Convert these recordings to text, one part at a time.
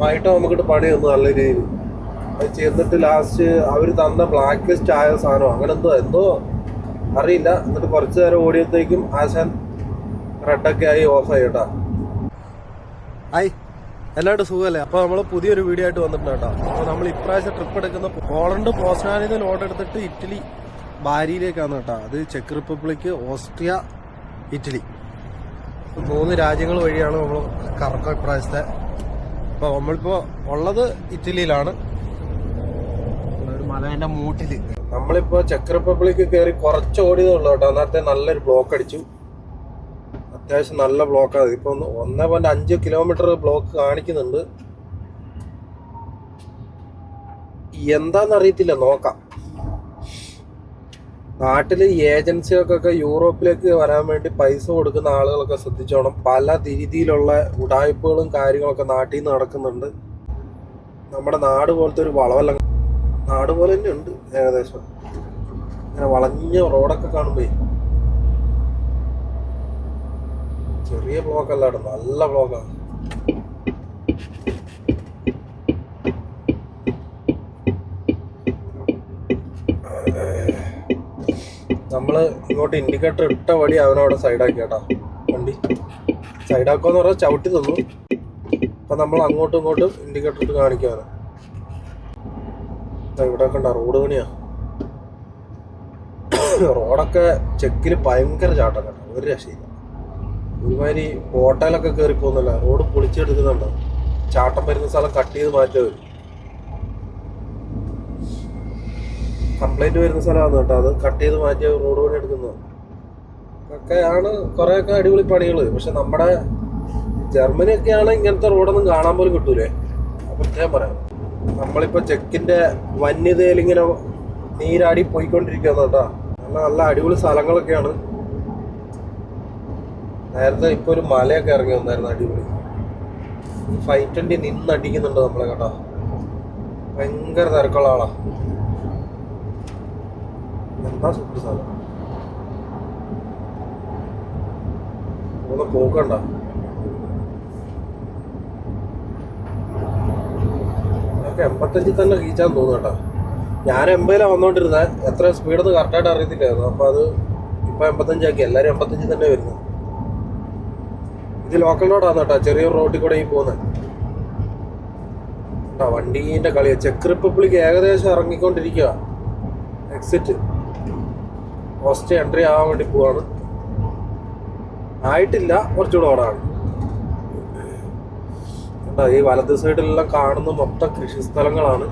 വൈകിട്ട് നമുക്കിട്ട് പണി തന്നു നല്ല രീതിയിൽ. അത് ചെന്നിട്ട് ലാസ്റ്റ് അവർ തന്ന ബ്ലാക്ക് ലിസ്റ്റ് ആയ സാധനം അങ്ങനെ എന്തോ എന്തോ അറിയില്ല. എന്നിട്ട് കുറച്ച് നേരം ഓടിയത്തേക്കും ആശാൻ റെഡൊക്കെ ആയി ഓഫായി കേട്ടാ. ഐ എല്ലാവരും സുഖമല്ലേ? അപ്പോൾ നമ്മൾ പുതിയൊരു വീഡിയോ ആയിട്ട് വന്നിട്ടുണ്ട് കേട്ടോ. അപ്പോൾ നമ്മൾ ഇപ്രാവശ്യം ട്രിപ്പ് എടുക്കുന്ന പോളണ്ട് പോസ്റ്റാനിൽ നിന്ന് ലോഡ് എടുത്തിട്ട് ഇറ്റലി ബാരിയിലേക്കാണ് കേട്ടോ. അത് ചെക്ക് റിപ്പബ്ലിക് ഓസ്ട്രിയ ഇറ്റലി. മൂന്ന് രാജ്യങ്ങൾ വഴിയാണ് നമ്മൾ കറക്കം ഇപ്രാവശ്യത്തെ അപ്പോൾ നമ്മളിപ്പോൾ ഉള്ളത് ഇറ്റലിയിലാണ്. മലേന്റെ മൂട്ടിൽ നമ്മളിപ്പോൾ ചെക്ക് റിപ്പബ്ലിക്ക് കയറി കുറച്ച് ഓടിയതേ ഉള്ളൂ കേട്ടോ. അന്നത്തെ നല്ലൊരു ബ്ലോക്ക് അടിച്ചു. അത്യാവശ്യം നല്ല ബ്ലോക്കാണ് ഇപ്പൊ ഒന്ന് ഒന്നേ പോയിന്റ് അഞ്ച് കിലോമീറ്റർ ബ്ലോക്ക് കാണിക്കുന്നുണ്ട്. എന്താന്ന് അറിയത്തില്ല നോക്കാം. നാട്ടിൽ ഏജൻസികൾക്കൊക്കെ യൂറോപ്പിലേക്ക് വരാൻ വേണ്ടി പൈസ കൊടുക്കുന്ന ആളുകളൊക്കെ ശ്രദ്ധിച്ചോണം. പല രീതിയിലുള്ള ഉടായ്പകളും കാര്യങ്ങളൊക്കെ നാട്ടിൽ നിന്ന് നടക്കുന്നുണ്ട്. നമ്മുടെ നാട് പോലത്തെ ഒരു വളവല്ല. നാട് പോലെ തന്നെ ഉണ്ട് ഏകദേശം. ഇങ്ങനെ വളഞ്ഞ റോഡൊക്കെ കാണുമ്പോ. ചെറിയ ബ്ലോക്ക് അല്ല കേട്ടോ നല്ല ബ്ലോക്കാണ് നമ്മൾ ഇങ്ങോട്ട് ഇൻഡിക്കേറ്റർ ഇട്ട വഴി അവനവിടെ സൈഡാക്കി കേട്ടോ. വണ്ടി. സൈഡാക്കുമെന്ന് പറഞ്ഞാൽ ചവിട്ടി തന്നു അപ്പൊ നമ്മൾ അങ്ങോട്ടും ഇങ്ങോട്ടും ഇൻഡിക്കേറ്റർ ഇട്ട് കാണിക്കാണ് ഇവിടെ കണ്ട റോഡ് പണിയാ. റോഡൊക്കെ ചെക്കിൽ ഭയങ്കര ചാട്ടം കേട്ടോ. ഒരു രക്ഷയില്ല. ഒരുമാതിരി ഹോട്ടലൊക്കെ കയറി പോകുന്നില്ല? റോഡ് പൊളിച്ചെടുക്കുന്നുണ്ടോ? ചാട്ടം വരുന്ന സ്ഥലം കട്ട് ചെയ്ത് മാറ്റുക കംപ്ലൈന്റ് വരുന്ന സ്ഥലമാണ് കേട്ടോ. അത് കട്ട് ചെയ്ത് മാറ്റി റോഡ് പണി എടുക്കുന്നത് ഒക്കെയാണ് കുറേയൊക്കെ അടിപൊളി പണികൾ പക്ഷെ നമ്മുടെ ജർമ്മനി ഒക്കെയാണ് ഇങ്ങനത്തെ റോഡൊന്നും കാണാൻ പോലും കിട്ടൂലേ? ഞാൻ പറയാം. നമ്മളിപ്പോ ചെക്കിന്റെ വന്യതയിൽ ഇങ്ങനെ നീരാടി പോയിക്കൊണ്ടിരിക്കുകയാണ് കേട്ടോ. നല്ല നല്ല അടിപൊളി സ്ഥലങ്ങളൊക്കെയാണ്. നേരത്തെ ഇപ്പൊ ഒരു മലയൊക്കെ ഇറങ്ങി വന്നായിരുന്നു അടിപൊളി. ഫൈവ് ട്വന്റി നിന്നടിക്കുന്നുണ്ട് നമ്മളെ കേട്ടോ. ഭയങ്കര തിരക്കുള്ള ആളാ. എന്താ സൂപ്പർ സാധനം? ഒന്ന് പോക്കണ്ട ഒക്കെ എൺപത്തഞ്ചിൽ തന്നെ കീച്ചാൻ തോന്നുന്നു കേട്ടോ. ഞാൻ എൺപതിലാണ് വന്നോണ്ടിരുന്നത് എത്ര സ്പീഡൊന്നും കറക്റ്റായിട്ട് അറിയത്തില്ലായിരുന്നു. അപ്പോൾ അത് ഇപ്പൊ എൺപത്തഞ്ചാക്കി എല്ലാരും എൺപത്തഞ്ചിൽ തന്നെ വരുന്നു. ഇത് ലോക്കൽ റോഡാണ് കേട്ടോ. ചെറിയ റോഡിൽ കൂടെ ഈ പോകുന്നത് കേട്ടോ വണ്ടീന്റെ കളിയാ. ചെക്ക് റിപ്പബ്ലിക് ഏകദേശം ഇറങ്ങിക്കൊണ്ടിരിക്കുക എക്സിറ്റ് ഓസ്ട്രിയ എൻട്രി ആവാൻ വേണ്ടി പോവാണ്. ആയിട്ടില്ല കുറച്ചുകൂടെ ഓടാണ് ഈ വലത് സൈഡിലെല്ലാം കാണുന്ന മൊത്തം കൃഷി സ്ഥലങ്ങളാണ്.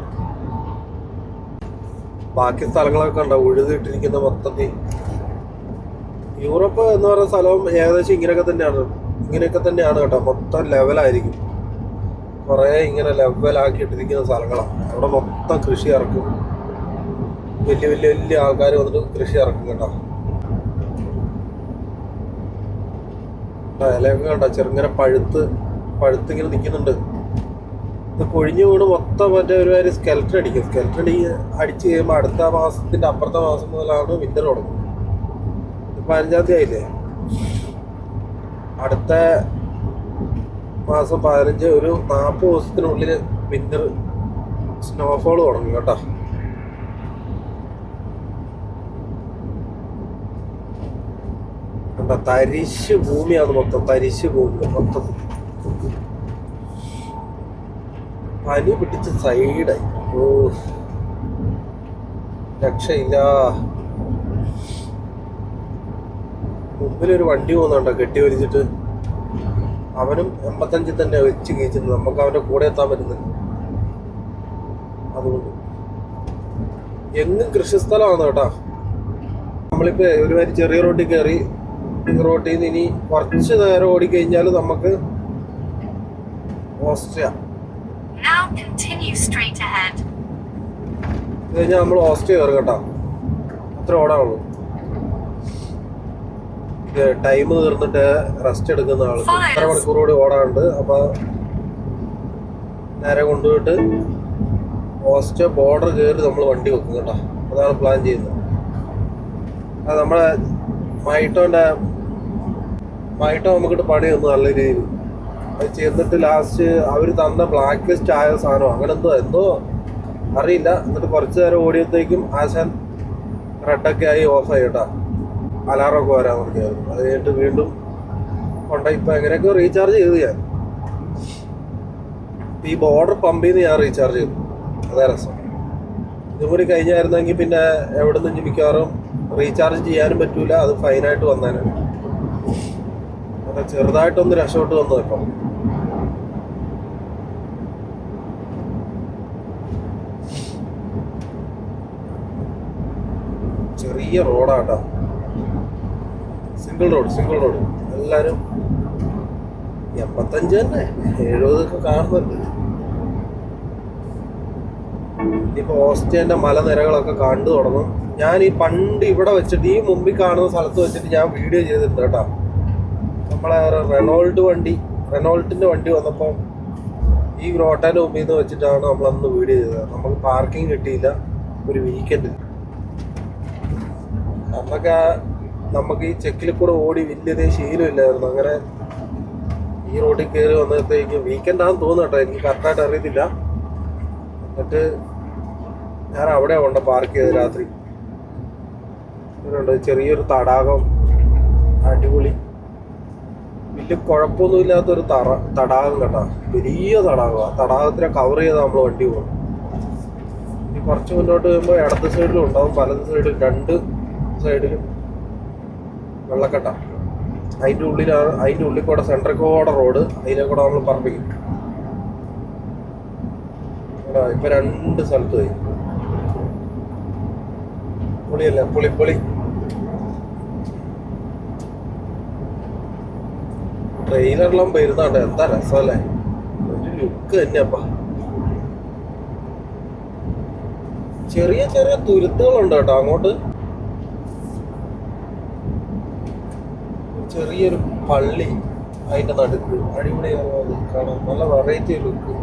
ബാക്കി സ്ഥലങ്ങളൊക്കെ കണ്ട ഉഴുതിട്ടിരിക്കുന്ന മൊത്തത്തിൽ യൂറോപ്പ് എന്ന് പറയുന്ന സ്ഥലവും ഏകദേശം ഇങ്ങനെയൊക്കെ തന്നെയാണ്. ഇങ്ങനെയൊക്കെ തന്നെയാണ് കേട്ടോ മൊത്തം ലെവലായിരിക്കും കുറേ ഇങ്ങനെ ലെവലാക്കിയിട്ടിരിക്കുന്ന സ്ഥലങ്ങളാണ്. അവിടെ മൊത്തം കൃഷി ഇറക്കും. വലിയ വലിയ വലിയ ആൾക്കാർ വന്നിട്ട് കൃഷി ഇറക്കും കേട്ടോ ഇലയൊക്കെ കണ്ട? ചെറുങ്ങനെ പഴുത്ത് പഴുത്ത് ഇങ്ങനെ നിൽക്കുന്നുണ്ട് ഇത് കൊഴിഞ്ഞു വീണ് മൊത്തം മറ്റേ ഒരു കാര്യം സ്കെൽറ്റൻ അടിക്കും. സ്കെൽറ്റൻ അടി അടിച്ച് കഴിയുമ്പോൾ അടുത്ത മാസത്തിന്റെ അപ്പുറത്തെ മാസം മുതലാണ് വിന്റർ തുടങ്ങുന്നത്. പതിനഞ്ചാം തീയതി ആയില്ലേ? അടുത്ത മാസം പതിനഞ്ച് ഒരു നാൽപ്പത് ദിവസത്തിനുള്ളിൽ വിന്റർ സ്നോഫോൾ തുടങ്ങും കേട്ടോ. കണ്ടോ തരിശ് ഭൂമിയാണ് മൊത്തം തരിശ് ഭൂമി മൊത്തത്തിൽ പനി പിടിച്ച് സൈഡായി ഓ രക്ഷയില്ല. മുമ്പിലൊരു വണ്ടി പോകുന്നുണ്ടോ കെട്ടി വലിച്ചിട്ട്? അവനും എൺപത്തഞ്ചിൽ തന്നെ വെച്ച് കീച്ചുന്നത് നമുക്ക് അവന്റെ കൂടെ എത്താൻ പറ്റുന്നില്ല. അതുകൊണ്ട്. എങ്ങും കൃഷിസ്ഥലമാണ് കേട്ടാ. നമ്മളിപ്പോ ഒരു വരി ചെറിയ റോഡിൽ കയറി ഈ റോട്ടിൽ നിന്ന് ഇനി കുറച്ച് നേരം ഓടിക്കഴിഞ്ഞാൽ നമുക്ക് ഓസ്ട്രിയ. ഇത് കഴിഞ്ഞാൽ നമ്മൾ ഓസ്ട്രിയ കയറും കേട്ടോ. അത്ര ഓടാവുള്ളൂ. ടൈം തീർന്നിട്ട് റെസ്റ്റ് എടുക്കുന്ന ആൾ ഇത്ര മണിക്കൂർ കൂടി ഓടാണ്ട് അപ്പൊ നേരെ കൊണ്ടുപോയിട്ട് ഓസ്റ്റ് ബോർഡർ കയറി നമ്മൾ വണ്ടി വെക്കും കേട്ടോ. അതാണ് പ്ലാൻ ചെയ്യുന്നത്. അത് നമ്മുടെ മൈറ്റോന്റെ മൈറ്റോ നമുക്കിട്ട് പണി തന്നു നല്ല രീതിയിൽ. അത് ചെന്നിട്ട് ലാസ്റ്റ് അവർ തന്ന ബ്ലാക്ക് ലിസ്റ്റ് ആയ സാധനം അങ്ങനെ എന്തോ എന്തോ? അറിയില്ല. എന്നിട്ട് കുറച്ച് നേരം ഓടിയപ്പോഴത്തേക്കും ആശാൻ റെഡൊക്കെ ആയി ഓഫായി കേട്ടാ. അലാറമൊക്കെ വരാൻ തുടങ്ങിയായിരുന്നു. അത് കഴിഞ്ഞിട്ട് വീണ്ടും കൊണ്ട ഇപ്പം എങ്ങനെയൊക്കെ റീചാർജ് ചെയ്ത് ഞാൻ. ഈ ബോർഡർ പമ്പിൽ നിന്ന് ഞാൻ റീചാർജ് ചെയ്തു. അതേ രസം. ഇതുകൂടി കഴിഞ്ഞായിരുന്നെങ്കിൽ പിന്നെ എവിടെ നിന്ന് മിക്കവാറും റീചാർജ് ചെയ്യാനും പറ്റൂല. അത് ഫൈനായിട്ട് വന്നേനെ. അപ്പൊ ചെറുതായിട്ടൊന്ന് രക്ഷപ്പെട്ട് വന്നു ഇപ്പം. ചെറിയ റോഡാട്ടോ. സിംഗിൾ റോഡ് സിംഗിൾ റോഡ് എല്ലാരും എൺപത്തഞ്ച് തന്നെ എഴുപതൊക്കെ കാണുന്നുണ്ട്. ഇപ്പൊ ഓസ്ട്രിയന്റെ മലനിരകളൊക്കെ കണ്ടു തുടങ്ങും. ഞാൻ ഈ പണ്ട് ഇവിടെ വെച്ചിട്ട് ഈ മുമ്പിൽ കാണുന്ന സ്ഥലത്ത് വെച്ചിട്ട് ഞാൻ വീഡിയോ ചെയ്തിട്ടുണ്ട് കേട്ടോ. നമ്മളെ റെനോൾഡ് വണ്ടി റെനോൾട്ടിന്റെ വണ്ടി വന്നപ്പോൾ ഈ ഗ്രോട്ടാന്റെ മുമ്പിൽ നിന്ന് വെച്ചിട്ടാണ് നമ്മൾ അന്ന് വീഡിയോ ചെയ്തത്. നമുക്ക് പാർക്കിംഗ് കിട്ടിയില്ല ഒരു വീക്കെൻഡിൽ അന്നൊക്കെ നമുക്ക് ഈ ചെക്കിൽ കൂടെ ഓടി വലിയതേ ശീലമില്ലായിരുന്നു. അങ്ങനെ ഈ റോഡിൽ കയറി വന്നപ്പോഴത്തേക്ക് വീക്കെൻഡ് തോന്നുന്നു കേട്ടോ. എനിക്ക് കറക്റ്റായിട്ട് അറിയത്തില്ല. എന്നിട്ട് ഞാൻ അവിടെ കൊണ്ട് പാർക്ക് ചെയ്ത് രാത്രി. ചെറിയൊരു തടാകം അടിപൊളി വലിയ കുഴപ്പമൊന്നുമില്ലാത്തൊരു തറ തടാകം കേട്ടോ. വലിയ തടാകം ആ തടാകത്തിനെ കവർ ചെയ്താൽ നമ്മൾ വണ്ടി പോകും. ഇനി കുറച്ച് മുന്നോട്ട് വരുമ്പോൾ ഇടത് സൈഡിലും ഉണ്ടാവും. വലത് സൈഡിലും രണ്ട് സൈഡിലും വെള്ളക്കെട്ട. അതിന്റെ ഉള്ളിലാണ് അതിന്റെ ഉള്ളിൽ കൂടെ സെൻട്രൽ കൂടെ റോഡ് അതിലെ കൂടെ നമ്മൾ പറപ്പിക്കും ഇപ്പം ഇപ്പൊ രണ്ട് സ്ഥലത്ത് പോയി. പുളിയല്ല? പുളിപ്പൊളി ട്രെയിലറെല്ലാം വരുന്നുണ്ട് എന്താ രസമല്ലേ? ഒരു ലുക്ക് തന്നെയപ്പാ. ചെറിയ ചെറിയ തുരുത്തുകളുണ്ട് കേട്ടോ അങ്ങോട്ട്. ചെറിയൊരു പള്ളി അതിന്റെ നടുക്ക്. അടിപൊളിയാണ് അത് കാണാൻ. നല്ല വെറൈറ്റി ലുക്ക്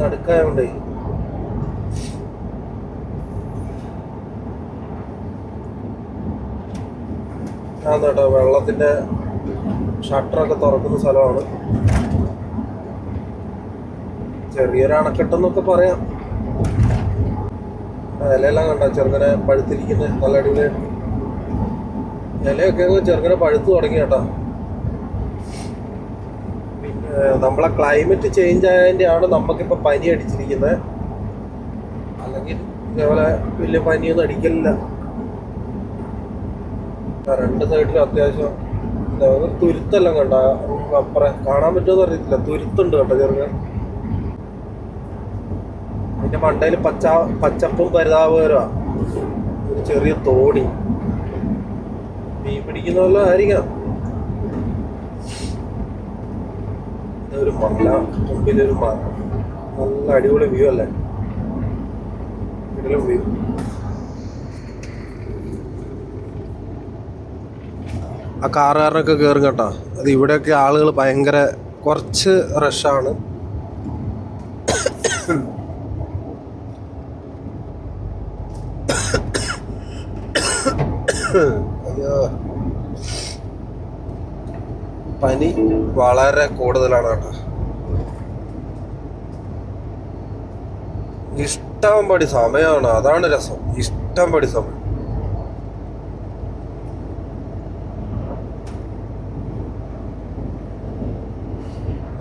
നടുക്കായോണ്ടേ. ആ കേട്ടോ വെള്ളത്തിന്റെ ഷട്ടറൊക്കെ തുറക്കുന്ന സ്ഥലമാണ്. ചെറിയൊരു അണക്കെട്ടെന്നൊക്കെ പറയാം. ഇലയെല്ലാം കണ്ട? ചെറുങ്ങനെ പഴുത്തിരിക്കുന്നത് നല്ല അടിപൊളിയായിട്ട് ഇലയൊക്കെ ചെറുങ്ങനെ പഴുത്ത് തുടങ്ങി കേട്ടോ പിന്നെ നമ്മളെ ക്ലൈമറ്റ് ചേഞ്ച് ആയതിന്റെ ആണ് നമുക്കിപ്പോൾ പനി അടിച്ചിരിക്കുന്നത് അല്ലെങ്കിൽ ഇതേപോലെ വലിയ പനിയൊന്നും അടിക്കലില്ല. രണ്ട് സൈഡിലും അത്യാവശ്യം തുരുത്തെല്ലാം കണ്ട കാണാൻ പറ്റുമെന്ന് അറിയത്തില്ല. തുരുത്തുണ്ട് കേട്ടോ ചെറുങ്ങനെ അതിന്റെ മണ്ടയിൽ പച്ച പച്ചപ്പും പരിതാപകരമാ. ഒരു ചെറിയ തോണി. മീൻ പിടിക്കുന്ന വല്ലതും ആയിരിക്കാം ഒരു മല മുമ്പിലൊരു മല. നല്ല അടിപൊളി വ്യൂ അല്ലേ? വ്യൂ ആ കാറുകാരനൊക്കെ കയറും കേട്ടോ. അത് ഇവിടെയൊക്കെ ആളുകൾ ഭയങ്കര കുറച്ച് റഷാണ് അയ്യോ. പനി വളരെ കൂടുതലാണ് കേട്ടോ. ഇഷ്ടം പടി സമയമാണ്. അതാണ് രസം. ഇഷ്ടം പടി സമയം.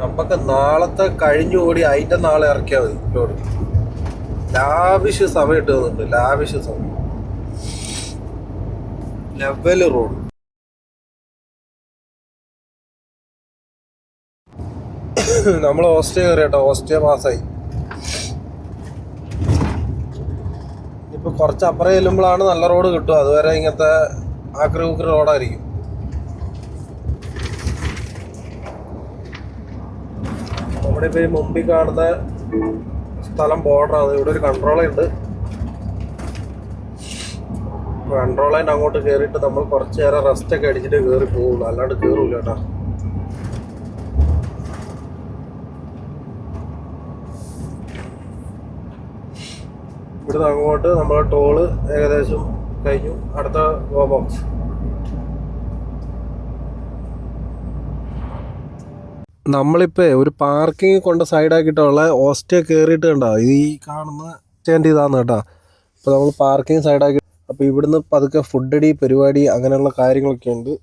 നമുക്ക് നാളത്തെ കഴിഞ്ഞു കൂടി അതിന്റെ നാളെ ഇറക്കിയാൽ മതി ലോഡ്. ലാവിഷ് സമയം ഇട്ട് തന്നിട്ടുണ്ട് ലാവിഷ് സമയം. Level road. നമ്മൾ ഓസ്ട്രിയ കയറി കേട്ടോ ഓസ്ട്രിയ പാസ്സായി. ഇപ്പൊ കുറച്ച് അപ്പുറം ചെല്ലുമ്പോഴാണ് നല്ല റോഡ് കിട്ടുക. അതുവരെ ഇങ്ങനത്തെ ആക്രി ഉക്രി റോഡായിരിക്കും. നമ്മുടെ ഇപ്പോൾ ഈ മുമ്പിൽ കാണുന്ന സ്ഥലം ബോർഡറാണ് ഇവിടെ ഒരു കൺട്രോൾ ഉണ്ട്. കൺട്രോൾ ലൈൻ അങ്ങോട്ട് കയറിയിട്ട് നമ്മൾ കുറച്ച് നേരം റെസ്റ്റ് ഒക്കെ അടിച്ചിട്ട് കയറി പോകുള്ളൂ അല്ലാണ്ട് കയറൂല കേട്ടോ. ഇവിടുന്ന് അങ്ങോട്ട് നമ്മളെ ടോൾ ഏകദേശം കഴിഞ്ഞു. അടുത്ത ഗോ ബോക്സ് നമ്മളിപ്പോ ഒരു പാർക്കിംഗ് കൊണ്ട് സൈഡാക്കിയിട്ടുള്ള ഹോസ്റ്റേ കയറിയിട്ട് കണ്ടോ ഈ കാണുന്ന സ്റ്റാൻഡ് ഇതാണ് കേട്ടോ. അപ്പോൾ നമ്മൾ പാർക്കിംഗ് സൈഡാക്കി അപ്പോൾ ഇവിടുന്ന് പതുക്കെ ഫുഡടി പരിപാടി അങ്ങനെയുള്ള കാര്യങ്ങളൊക്കെ ഉണ്ട്.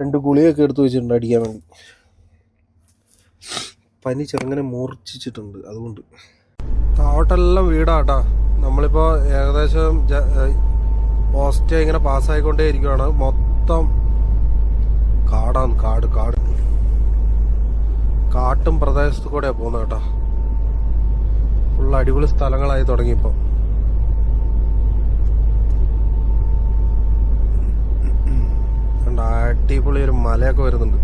രണ്ട് ഗുളിയൊക്കെ എടുത്ത് വെച്ചിട്ടുണ്ട് അടിക്കാൻ വേണ്ടി. പനി ചെറുങ്ങനെ മൂർച്ഛിച്ചിട്ടുണ്ട് അതുകൊണ്ട്. താവട്ടെല്ലാം വീടാട്ടാ. നമ്മളിപ്പോൾ ഏകദേശം ഹോസ്റ്റേ ഇങ്ങനെ പാസ്സായിക്കൊണ്ടേ ഇരിക്കുവാണ് മൊത്തം കാടാണ് കാട് കാട്. കാട്ടും പ്രദേശത്ത് കൂടെയാണ് പോകുന്നത് കേട്ടോ. ഫുൾ അടിപൊളി സ്ഥലങ്ങളായി തുടങ്ങിയപ്പോൾ അടിപൊളി ഒരു മലയൊക്കെ വരുന്നുണ്ട്.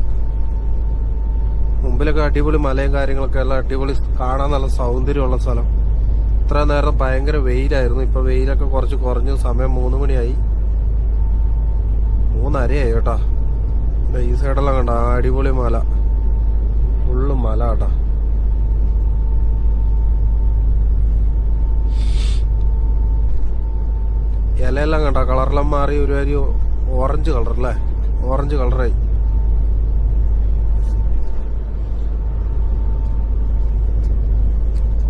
മുമ്പിലൊക്കെ അടിപൊളി മലയും കാര്യങ്ങളൊക്കെ എല്ലാം അടിപൊളി കാണാൻ നല്ല സൗന്ദര്യമുള്ള സ്ഥലം. ഇത്ര നേരം ഭയങ്കര വെയിലായിരുന്നു. ഇപ്പൊ വെയിലൊക്കെ കുറച്ച് കുറഞ്ഞു. സമയം മൂന്ന് മണിയായി. മൂന്നരയായി കേട്ടാ. ഈ സൈഡെല്ലാം കണ്ട അടിപൊളി മല. ഫുള്ള് മല കേട്ടാ ഇലയെല്ലാം കണ്ട? കളറെല്ലാം മാറി ഒരു ഓറഞ്ച് കളർ അല്ലേ ഓറഞ്ച് കളറായി.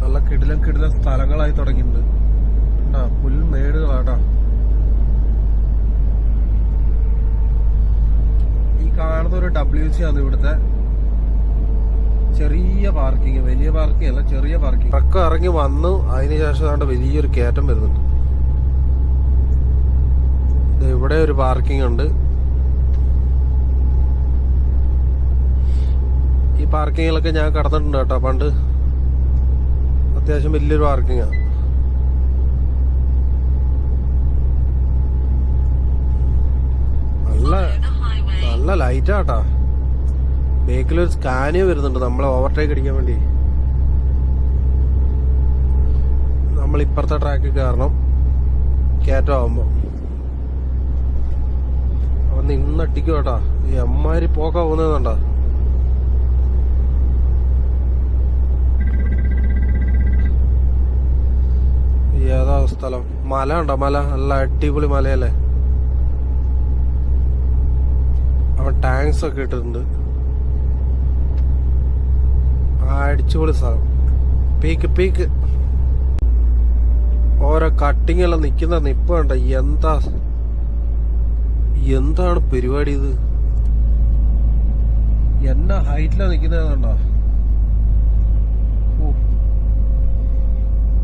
നല്ല കിടിലം കിടിലം സ്ഥലങ്ങളായി തുടങ്ങിയിട്ടുണ്ട്. കണ്ടാ? പുൽമേടുകളാട്ടാ ഈ കാണുന്ന ഒരു ഡബ്ല്യു സി ആണ് ഇവിടുത്തെ ചെറിയ പാർക്കിംഗ് വലിയ പാർക്കിംഗ് അല്ല ചെറിയ പാർക്കിംഗ് ട്രക്ക് ഇറങ്ങി വന്നു അതിന് ശേഷം ദാണ്ട് വലിയൊരു കയറ്റം വരുന്നുണ്ട്. ഇവിടെ ഒരു പാർക്കിംഗ് ഉണ്ട്. ഈ പാർക്കിങ്ങിലൊക്കെ ഞാൻ കടന്നിട്ടുണ്ട് കേട്ടോ പണ്ട്. അത്യാവശ്യം വലിയൊരു പാർക്കിങ്ങാണ് നല്ല. നല്ല ലൈറ്റാ കേട്ടാ. ബേക്കിലൊരു സ്കാനിയ വരുന്നുണ്ട്. നമ്മളെ ഓവർടേക്ക് അടിക്കാൻ വേണ്ടി. നമ്മൾ ഇപ്പുറത്തെ ട്രാക്കിൽ കയറണം. കയറ്റമാകുമ്പോ അവൻ നിന്നട്ടിക്കും കേട്ടാ. ഈ അമ്മാരി പോക്കാ പോകുന്നതാണ്ടാ ഏതാ സ്ഥലം. മല ഉണ്ടോ? മല. നല്ല അടിപൊളി മലയല്ലേ? അവൻ ടാങ്ക്സ് ഒക്കെ ഇട്ടിട്ടുണ്ട്. അടിച്ചുപൊളി സ്ഥലം പീക്ക് പീക്ക്. ഓരോ കട്ടിങ് എല്ലാം നിപ്പ് വേണ്ട എന്താ എന്താണ് പരിപാടി ഇത്? എന്നാ ഹൈറ്റിലാ നിക്കുന്നതുണ്ടോ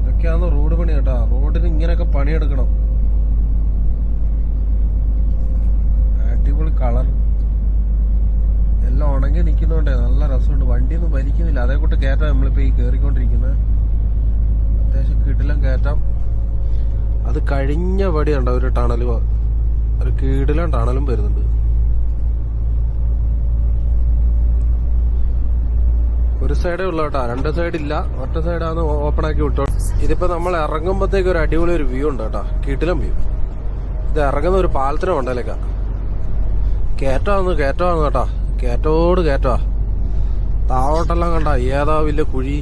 ഇതൊക്കെയാന്ന് റോഡ് പണി കേട്ടാ. റോഡിന് ഇങ്ങനെയൊക്കെ പണിയെടുക്കണം. അടിപൊളി കളർ. എല്ലാം ഉണങ്ങി നിൽക്കുന്നോണ്ടേ നല്ല രസമുണ്ട്. വണ്ടിയൊന്നും വലിക്കുന്നില്ല. അതേ കൂട്ട് കയറ്റാം നമ്മളിപ്പോ ഈ കയറിക്കൊണ്ടിരിക്കുന്നത് അത്യാവശ്യം കിടിലം കയറ്റാം. അത് കഴിഞ്ഞ പടി ഉണ്ടോ ഒരു ടണൽ ഒരു കീടിലും ടണലും വരുന്നുണ്ട്. ഒരു സൈഡേ ഉള്ളു കേട്ടോ. രണ്ട് സൈഡ് ഇല്ല ഒറ്റ സൈഡാണ് ഓപ്പൺ ആക്കി വിട്ടോ. ഇതിപ്പോ നമ്മൾ ഇറങ്ങുമ്പോഴത്തേക്ക് ഒരു അടിപൊളി ഒരു വ്യൂ ഉണ്ട് കേട്ടോ. കിടിലം വ്യൂ ഇത് ഇറങ്ങുന്ന ഒരു പാലത്തിനും ഉണ്ടല്ലേക്കാ കയറ്റമാന്ന് കയറ്റമാന്ന് കേട്ടാ. കയറ്റോട് കയറ്റവാ താഴോട്ടെല്ലാം കണ്ട ഏതാ വലിയ കുഴി?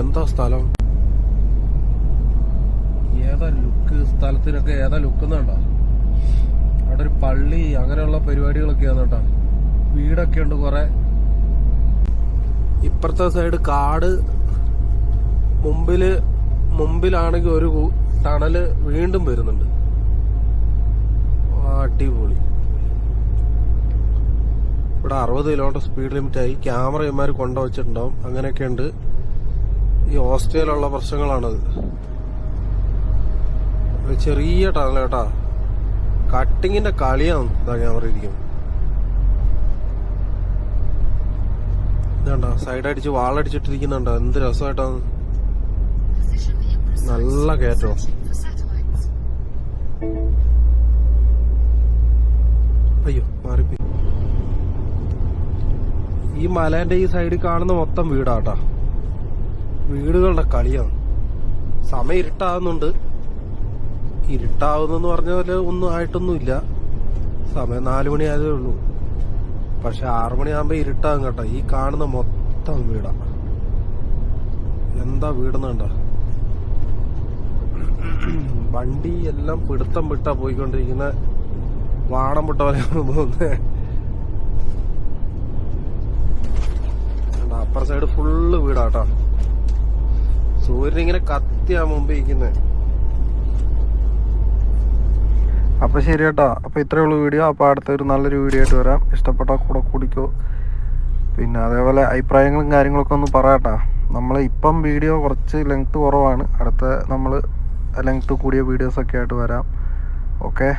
എന്താ സ്ഥലം? ഏതാ ലുക്ക്? സ്ഥലത്തിനൊക്കെ ഏതാ ലുക്ക് എന്നുണ്ടോ അവിടെ ഒരു പള്ളി അങ്ങനെയുള്ള പരിപാടികളൊക്കെയാണ് കേട്ടോ. വീടൊക്കെ ഉണ്ട് കുറെ. ഇപ്പുറത്തെ സൈഡ് കാട്. മുമ്പിൽ മുമ്പിലാണെങ്കിൽ ഒരു ടണൽ വീണ്ടും വരുന്നുണ്ട്. അടിപൊളി. ഇവിടെ അറുപത് കിലോമീറ്റർ സ്പീഡ് ലിമിറ്റായി ക്യാമറ ഇമാർ കൊണ്ടുവച്ചിട്ടുണ്ടാവും. അങ്ങനെയൊക്കെ ഉണ്ട് ഈ ഓസ്ട്രേലിയുള്ള പ്രശ്നങ്ങളാണത്. ചെറിയ ടണൽ കേട്ടാ. കട്ടിങ്ങിന്റെ കളിയാണ് ഇതാ ക്യാമറ ഇരിക്കുന്നത് ഇതാണ്ടോ സൈഡ് അടിച്ച് വാളടിച്ചിട്ടിരിക്കുന്നുണ്ടോ? എന്ത് രസമായിട്ടാണ്. നല്ല കയറ്റോ. അയ്യോ മാറിപ്പോയി. ഈ മലേന്റെ ഈ സൈഡിൽ കാണുന്ന മൊത്തം വീടാട്ടാ. വീടുകളുടെ കളിയാണ്. സമയം ഇരുട്ടാവുന്നുണ്ട്. ഇരുട്ടാവുന്നെന്ന് പറഞ്ഞ പോലെ ഒന്നും ആയിട്ടൊന്നുമില്ല. സമയം നാലു മണി ആയതേ ഉള്ളൂ. പക്ഷെ ആറു മണിയാകുമ്പോ ഇരുട്ടാകും കേട്ടോ. ഈ കാണുന്ന മൊത്തം വീടാ. എന്താ വീടെന്ന് കണ്ട? വണ്ടി എല്ലാം പിടുത്തം വിട്ടാ പോയിക്കൊണ്ടിരിക്കുന്ന. വാണം വിട്ട പോലെ പോകുന്നത് സൈഡ് ഫുള്ള് വീടാട്ടോ. സൂര്യൻ ഇങ്ങനെ കത്തിയാ മുമ്പ് ഇരിക്കുന്നത് അപ്പോൾ ശരി കേട്ടോ. അപ്പോൾ ഇത്രയേ ഉള്ളൂ വീഡിയോ. അപ്പോൾ അടുത്തൊരു നല്ലൊരു വീഡിയോ ആയിട്ട് വരാം. ഇഷ്ടപ്പെട്ടാൽ കൂടെ കുടിക്കോ. പിന്നെ അതേപോലെ അഭിപ്രായങ്ങളും കാര്യങ്ങളൊക്കെ ഒന്ന് പറയാട്ടോ. നമ്മൾ ഇപ്പം വീഡിയോ കുറച്ച് ലെങ്ത് കുറവാണ്. അടുത്ത നമ്മൾ ലെങ്ത് കൂടിയ വീഡിയോസൊക്കെ ആയിട്ട് വരാം. ഓക്കെ